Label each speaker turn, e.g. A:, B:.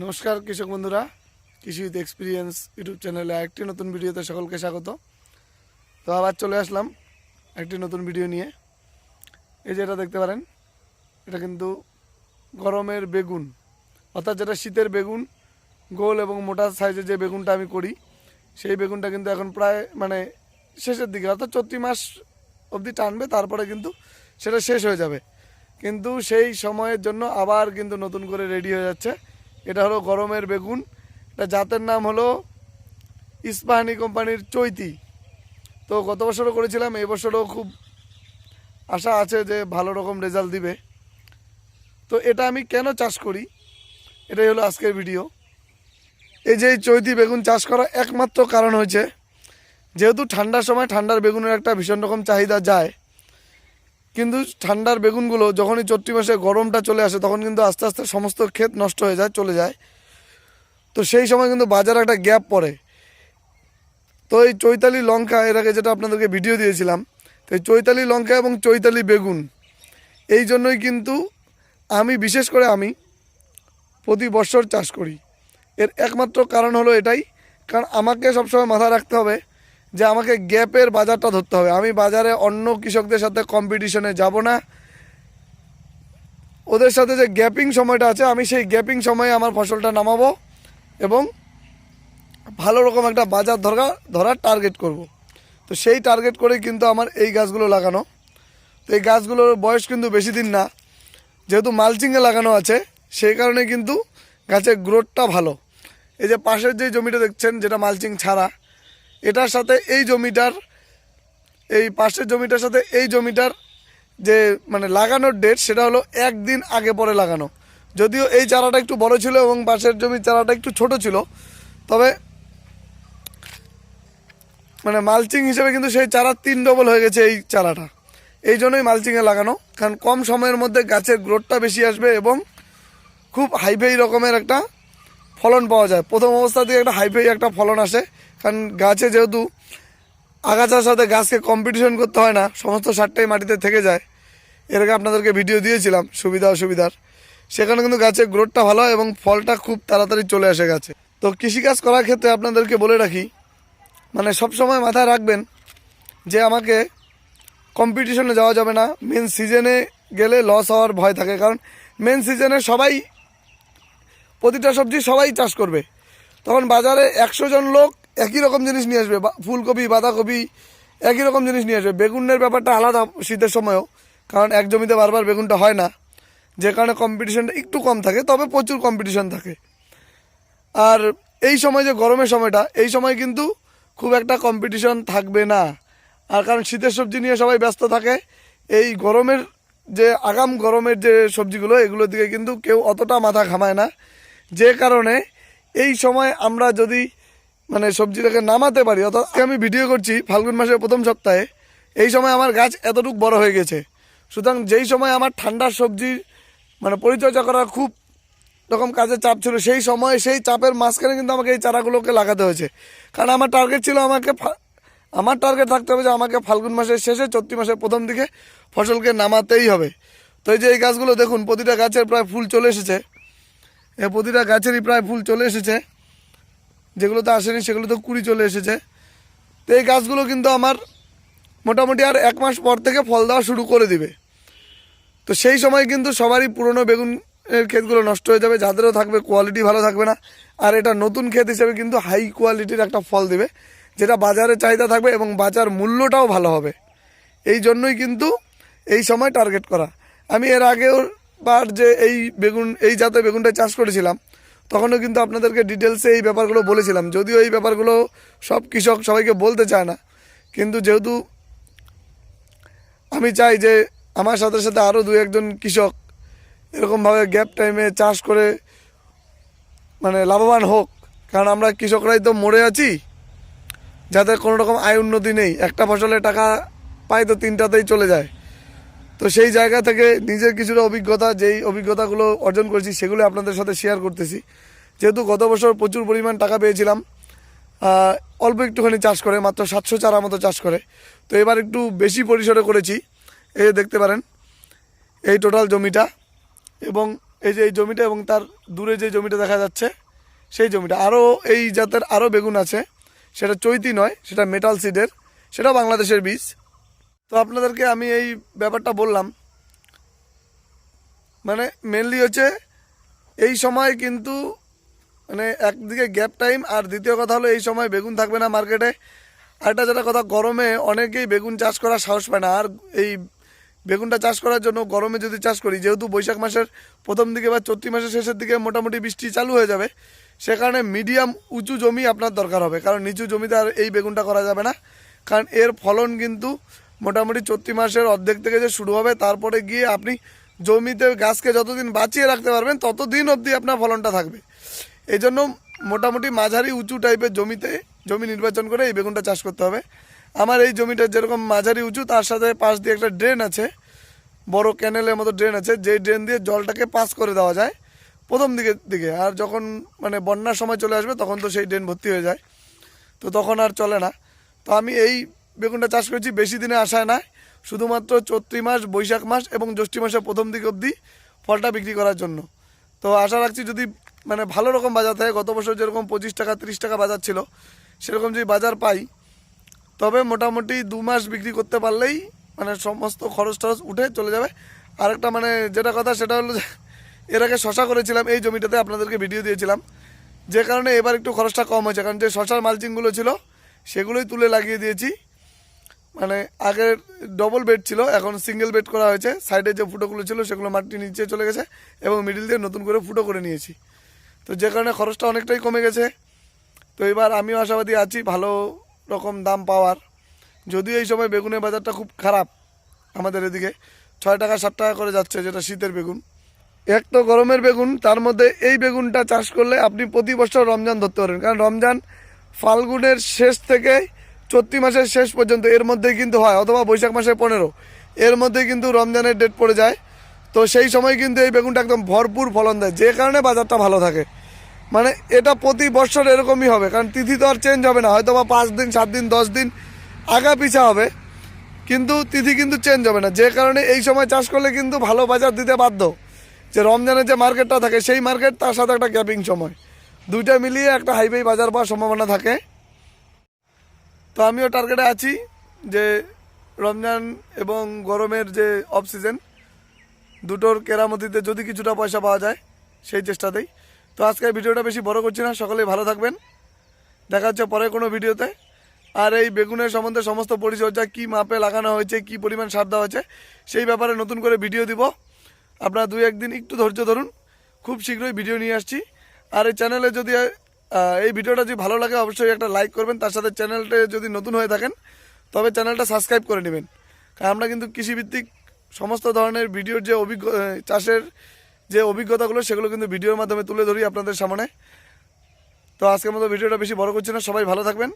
A: নমস্কার, কৃষক বন্ধুরা। কৃষি উইথ এক্সপিরিয়েন্স ইউটিউব চ্যানেলে একটি নতুন ভিডিওতে সকলকে স্বাগত। তো আবার চলে আসলাম একটি নতুন ভিডিও নিয়ে। এই যে এটা দেখতে পারেন, এটা কিন্তু গরমের বেগুন। অর্থাৎ যেটা শীতের বেগুন, গোল এবং মোটা সাইজের যে বেগুনটা আমি করি, সেই বেগুনটা কিন্তু এখন প্রায় মানে শেষের দিকে, অর্থাৎ চৈত্রি মাস অবধি টানবে, তারপরে কিন্তু সেটা শেষ হয়ে যাবে। কিন্তু সেই সময়ের জন্য আবার কিন্তু নতুন করে রেডি হয়ে যাচ্ছে। এটা হলো গরমের বেগুন। এটা জাতের নাম হলো ইস্পাহানি কোম্পানির চৈতি। তো গত বছরও করেছিলাম, এই বছরও খুব আশা আছে যে ভালো রকম রেজাল্ট দিবে। তো এটা আমি কেন চাষ করি? এটাই হলো আজকের ভিডিও। এই যে চৈতি বেগুন চাষ করা একমাত্র কারণ হয়েছে, যেহেতু ঠান্ডার সময় ঠান্ডার বেগুনের একটা ভীষণ রকম চাহিদা যায় কিন্তু ঠান্ডার বেগুনগুলো যখনই চৈত্রি মাসে গরমটা চলে আসে, তখন কিন্তু আস্তে আস্তে সমস্ত ক্ষেত নষ্ট হয়ে যায়, চলে যায়। তো সেই সময় কিন্তু বাজারে একটা গ্যাপ পড়ে। তো এই চৈতালি লঙ্কা, এর আগে যেটা আপনাদেরকে ভিডিও দিয়েছিলাম, তো এই চৈতালি লঙ্কা এবং চৈতালি বেগুন, এই জন্যই কিন্তু আমি, বিশেষ করে আমি, প্রতি বছর চাষ করি। এর একমাত্র কারণ হলো এটাই, কারণ আমাকে সবসময় মাথায় রাখতে হবে যে আমাকে গ্যাপের বাজারটা ধরতে হবে। আমি বাজারে অন্য কৃষকদের সাথে কম্পিটিশনে যাব না। ওদের সাথে যে গ্যাপিং সময়টা আছে, আমি সেই গ্যাপিং সময়ে আমার ফসলটা নামাবো এবং ভালো রকম একটা বাজার ধরা, ধরার টার্গেট করব। তো সেই টার্গেট করে কিন্তু আমার এই গাছগুলো লাগানো। তো এই গাছগুলোর বয়স কিন্তু বেশি দিন না। যেহেতু মালচিংয়ে লাগানো আছে, সেই কারণে কিন্তু গাছের গ্রোথটা ভালো। এই যে পাশের যে জমিটা দেখছেন, যেটা মালচিং ছাড়া এটার সাথে এই জমিটার, এই পাশের জমিটার সাথে এই জমিটার যে মানে লাগানোর ডেট সেটা হলো একদিন আগে পরে লাগানো। যদিও এই চারাটা একটু বড় ছিল এবং পাশের জমির চারাটা একটু ছোট ছিল, তবে মানে মালচিং হিসেবে কিন্তু সেই চারা তিন ডবল হয়ে গেছে এই চারাটা। এই জন্যই মালচিংয়ে লাগানো, কারণ কম সময়ের মধ্যে গাছের গ্রোথটা বেশি আসবে এবং খুব হাইফাই রকমের একটা ফলন পাওয়া যায়। প্রথম অবস্থা থেকে একটা হাইফাই একটা ফলন আসে। কারণ গাছে যেহেতু আগাছার সাথে গাছকে কম্পিটিশন করতে হয় না, সমস্ত সারটাই মাটিতে থেকে যায়। এর আগে আপনাদেরকে ভিডিও দিয়েছিলাম, সুবিধা অসুবিধার। সেখানে কিন্তু গাছের গ্রোথটা ভালো হয় এবং ফলটা খুব তাড়াতাড়ি চলে আসে গাছে। তো কৃষিকাজ করার ক্ষেত্রে আপনাদেরকে বলে রাখি মানে সব সময় মাথায় রাখবেন যে আমাকে কম্পিটিশনে যাওয়া যাবে না। মেন সিজনে গেলে লস হওয়ার ভয় থাকে। কারণ মেন সিজনে সবাই প্রতিটা সবজি সবাই চাষ করবে। তখন বাজারে একশো জন লোক একই রকম জিনিস নিয়ে আসবে ফুলকপি, বাঁধাকপি একই রকম জিনিস নিয়ে আসবে। বেগুনের ব্যাপারটা আলাদা শীতের সময়ও, কারণ এক জমিতে বারবার বেগুনটা হয় না। যে কারণে কম্পিটিশনটা একটু কম থাকে, তবে প্রচুর কম্পিটিশন থাকে। আর এই সময় যে গরমের সময়টা, এই সময় কিন্তু খুব একটা কম্পিটিশন থাকবে না। আর কারণ শীতের সবজি নিয়ে সবাই ব্যস্ত থাকে, এই গরমের যে, আগাম গরমের যে সবজিগুলো, এগুলোর দিকে কিন্তু কেউ অতটা মাথা ঘামায় না। যে কারণে এই সময় আমরা যদি মানে সবজিটাকে নামাতে পারি, অর্থাৎ আমি ভিডিও করছি ফাল্গুন মাসের প্রথম সপ্তাহে, এই সময় আমার গাছ এতটুকু বড় হয়ে গেছে। সুতরাং যেই সময় আমার ঠান্ডার সবজির মানে পরিচর্যা করা খুব রকম কাজের চাপ ছিল, সেই সময় সেই চাপের মাঝখানে কিন্তু আমাকে এই চারাগুলোকে লাগাতে হয়েছে। কারণ আমার টার্গেট ছিল আমাকে আমার টার্গেট থাকতে হবে যে আমাকে ফাল্গুন মাসের শেষে চৈত্রি মাসের প্রথম দিকে ফসলকে নামাতেই হবে। তো এই যে এই গাছগুলো দেখুন, প্রতিটা গাছের প্রায় ফুল চলে এসেছে। প্রতিটা গাছেরই প্রায় ফুল চলে এসেছে। যেগুলোতে আসেনি, সেগুলো তো কুড়ি চলে এসেছে। তো এই গাছগুলো কিন্তু আমার মোটামুটি আর এক মাস পর থেকে ফল দেওয়া শুরু করে দিবে। তো সেই সময় কিন্তু সবারই পুরনো বেগুনের ক্ষেতগুলো নষ্ট হয়ে যাবে, যাদেরও থাকবে কোয়ালিটি ভালো থাকবে না। আর এটা নতুন ক্ষেত হিসেবে কিন্তু হাই কোয়ালিটির একটা ফল দেবে, যেটা বাজারে চাহিদা থাকবে এবং বাজার মূল্যটাও ভালো হবে। এই জন্যই কিন্তু এই সময় টার্গেট করা। আমি এর আগেও বার যে এই বেগুন, এই জাতের বেগুনটা চাষ করেছিলাম, তখনও কিন্তু আপনাদেরকে ডিটেলসে এই ব্যাপারগুলো বলেছিলাম। যদিও এই ব্যাপারগুলো সব কৃষক সবাইকে বলতে চায় না, কিন্তু যেহেতু আমি চাই যে আমার সাথে সাথে আরও দু একজন কৃষক এরকমভাবে গ্যাপ টাইমে চাষ করে মানে লাভবান হোক, কারণ আমরা কৃষকরাই তো মরে আছি যাদের কোনো রকম আয় উন্নতি নেই। একটা ফসলে টাকা পায় তো তিনটাতেই চলে যায়। তো সেই জায়গা থেকে নিজের কিছুটা অভিজ্ঞতা, যেই অভিজ্ঞতাগুলো অর্জন করেছি সেগুলো আপনাদের সাথে শেয়ার করতেছি। যেহেতু গত বছর প্রচুর পরিমাণ টাকা পেয়েছিলাম অল্প একটুখানি চাষ করে, মাত্র সাতশো চারা মতো চাষ করে। তো এবার একটু বেশি পরিসরে করেছি, এই দেখতে পারেন, এই টোটাল জমিটা এবং এই যে এই জমিটা এবং তার দূরে যে জমিটা দেখা যাচ্ছে, সেই জমিটা। আরও এই জাতের আরও বেগুন আছে, সেটা চৈতি নয়, সেটা মেটাল সিডের সেটা বাংলাদেশের বীজ। তো আপনাদেরকে আমি এই ব্যাপারটা বললাম। মানে মেনলি হচ্ছে এই সময় কিন্তু মানে একদিকে গ্যাপ টাইম আর দ্বিতীয় কথা হলো এই সময় বেগুন থাকবে না মার্কেটে আরেকটা যেটা কথা, গরমে অনেকেই বেগুন চাষ করার সাহস পায় না। আর এই বেগুনটা চাষ করার জন্য গরমে যদি চাষ করি, যেহেতু বৈশাখ মাসের প্রথম দিকে বা চৈত্রি মাসের শেষের দিকে মোটামুটি বৃষ্টি চালু হয়ে যাবে, সে কারণে মিডিয়াম উঁচু জমি আপনার দরকার হবে। কারণ নিচু জমিতে আর এই বেগুনটা করা যাবে না। কারণ এর ফলন কিন্তু মোটামুটি চৈত্রি মাসের অর্ধেক থেকে যে শুরু হবে, তারপরে গিয়ে আপনি জমিতে গাছকে যতদিন বাঁচিয়ে রাখতে পারবেন, ততদিন অবধি আপনার ফলনটা থাকবে। এই জন্য মোটামুটি মাঝারি উঁচু টাইপের জমিতে জমি নির্বাচন করে এই বেগুনটা চাষ করতে হবে। আমার এই জমিটা যেরকম মাঝারি উঁচু, তার সাথে পাশ দিয়ে একটা ড্রেন আছে, বড় ক্যানেলের মতো ড্রেন আছে, যেই ড্রেন দিয়ে জলটাকে পাস করে দেওয়া যায় প্রথম দিকের দিকে। আর যখন মানে বন্যার সময় চলে আসবে, তখন তো সেই ড্রেন ভর্তি হয়ে যায়। তো তখন আর চলে না। তো আমি এই বেগুনটা চাষ করেছি, বেশি দিনে আসায় না। শুধুমাত্র চৈত্রি মাস, বৈশাখ মাস এবং জ্যৈষ্ঠ মাসের প্রথম দিক অবধি ফলটা বিক্রি করার জন্য। তো আশা রাখছি যদি মানে ভালো রকম বাজার থাকে, গত বছর যেরকম পঁচিশ টাকা, তিরিশ টাকা বাজার ছিল, সেরকম যদি বাজার পাই, তবে মোটামুটি দু মাস বিক্রি করতে পারলেই মানে সমস্ত খরচ টরচ উঠে চলে যাবে। আরেকটা মানে যেটা কথা, সেটা হলো এর আগে শশা করেছিলাম, এই জমিটাতে আপনাদেরকে ভিডিও দিয়েছিলাম। যে কারণে এবার একটু খরচটা কম হয়েছে, কারণ যে শশার মালচিংগুলো ছিল, সেগুলোই তুলে লাগিয়ে দিয়েছি। মানে আগের ডবল বেড ছিল, এখন সিঙ্গেল বেড করা হয়েছে। সাইডে যে ফুটোগুলো ছিল, সেগুলো মাটি নিচে চলে গেছে এবং মিডিল দিয়ে নতুন করে ফুটো করে নিয়েছি। তো যে কারণে খরচটা অনেকটাই কমে গেছে। তো এবার আমিও আশাবাদী আছি, ভালো রকম দাম পাওয়ার। যদিও এই সময় বেগুনের বাজারটা খুব খারাপ আমাদের এদিকে। ছয় টাকা, সাত টাকা করে যাচ্ছে যেটা শীতের বেগুন। এক তো গরমের বেগুন, তার মধ্যে এই বেগুনটা চাষ করলে আপনি প্রতি বছর রমজান ধরতে পারেন কারণ রমজান ফাল্গুনের শেষ থেকে চৈত্রি মাসের শেষ পর্যন্ত, এর মধ্যেই কিন্তু হয়, অথবা বৈশাখ মাসের পনেরো। এর মধ্যে কিন্তু রমজানের ডেট পড়ে যায়। তো সেই সময় কিন্তু এই বেগুনটা একদম ভরপুর ফলন দেয়, যে কারণে বাজারটা ভালো থাকে। মানে এটা প্রতি বছর এরকমই হবে, কারণ তিথি তো আর চেঞ্জ হবে না হয়তো বা পাঁচ দিন, সাত দিন, দশ দিন আগা পিছা হবে। কিন্তু তিথি কিন্তু চেঞ্জ হবে না, যে কারণে এই সময় চাষ করলে কিন্তু ভালো বাজার দিতে বাধ্য। যে রমজানের যে মার্কেটটা থাকে, সেই মার্কেট তার সাথে একটা গ্যাপিং সময়। দুইটা মিলিয়ে একটা হাইওয়ে বাজার পাওয়ার সম্ভাবনা থাকে। তো আমিও টার্গেটে আছি যে রমজান এবং গরমের যে অফ সিজন দুটোর কেরামতিতে যদি কিছুটা পয়সা পাওয়া যায়, সেই চেষ্টাতেই। তো আজকের ভিডিওটা বেশি বড় করছি না, সকলেই ভালো থাকবেন। দেখা হচ্ছে পরে কোনো ভিডিওতে। আর এই বেগুনের সম্বন্ধে সমস্ত পরিচর্যা, কী মাপে লাগানো হয়েছে, কী পরিমাণ সার দেওয়া হয়েছে, সেই ব্যাপারে নতুন করে ভিডিও দিব। আপনারা দুই একদিন একটু ধৈর্য ধরুন। খুব শীঘ্রই ভিডিও নিয়ে আসছি। আর এই চ্যানেলে যদি এই ভিডিওটা যদি ভালো লাগে, অবশ্যই একটা লাইক করবেন। তার সাথে চ্যানেলটা যদি নতুন হয়ে থাকেন, তবে চ্যানেলটা সাবস্ক্রাইব করে নেবেন। কারণ আমরা কিন্তু কৃষিভিত্তিক সমস্ত ধরনের ভিডিওর যে অভিজ্ঞ চাষের যে অভিজ্ঞতাগুলো, সেগুলো কিন্তু ভিডিওর মাধ্যমে তুলে ধরি আপনাদের সামনে। তো আজকের মতো ভিডিওটা বেশি বড় করছি না। সবাই ভালো থাকবেন।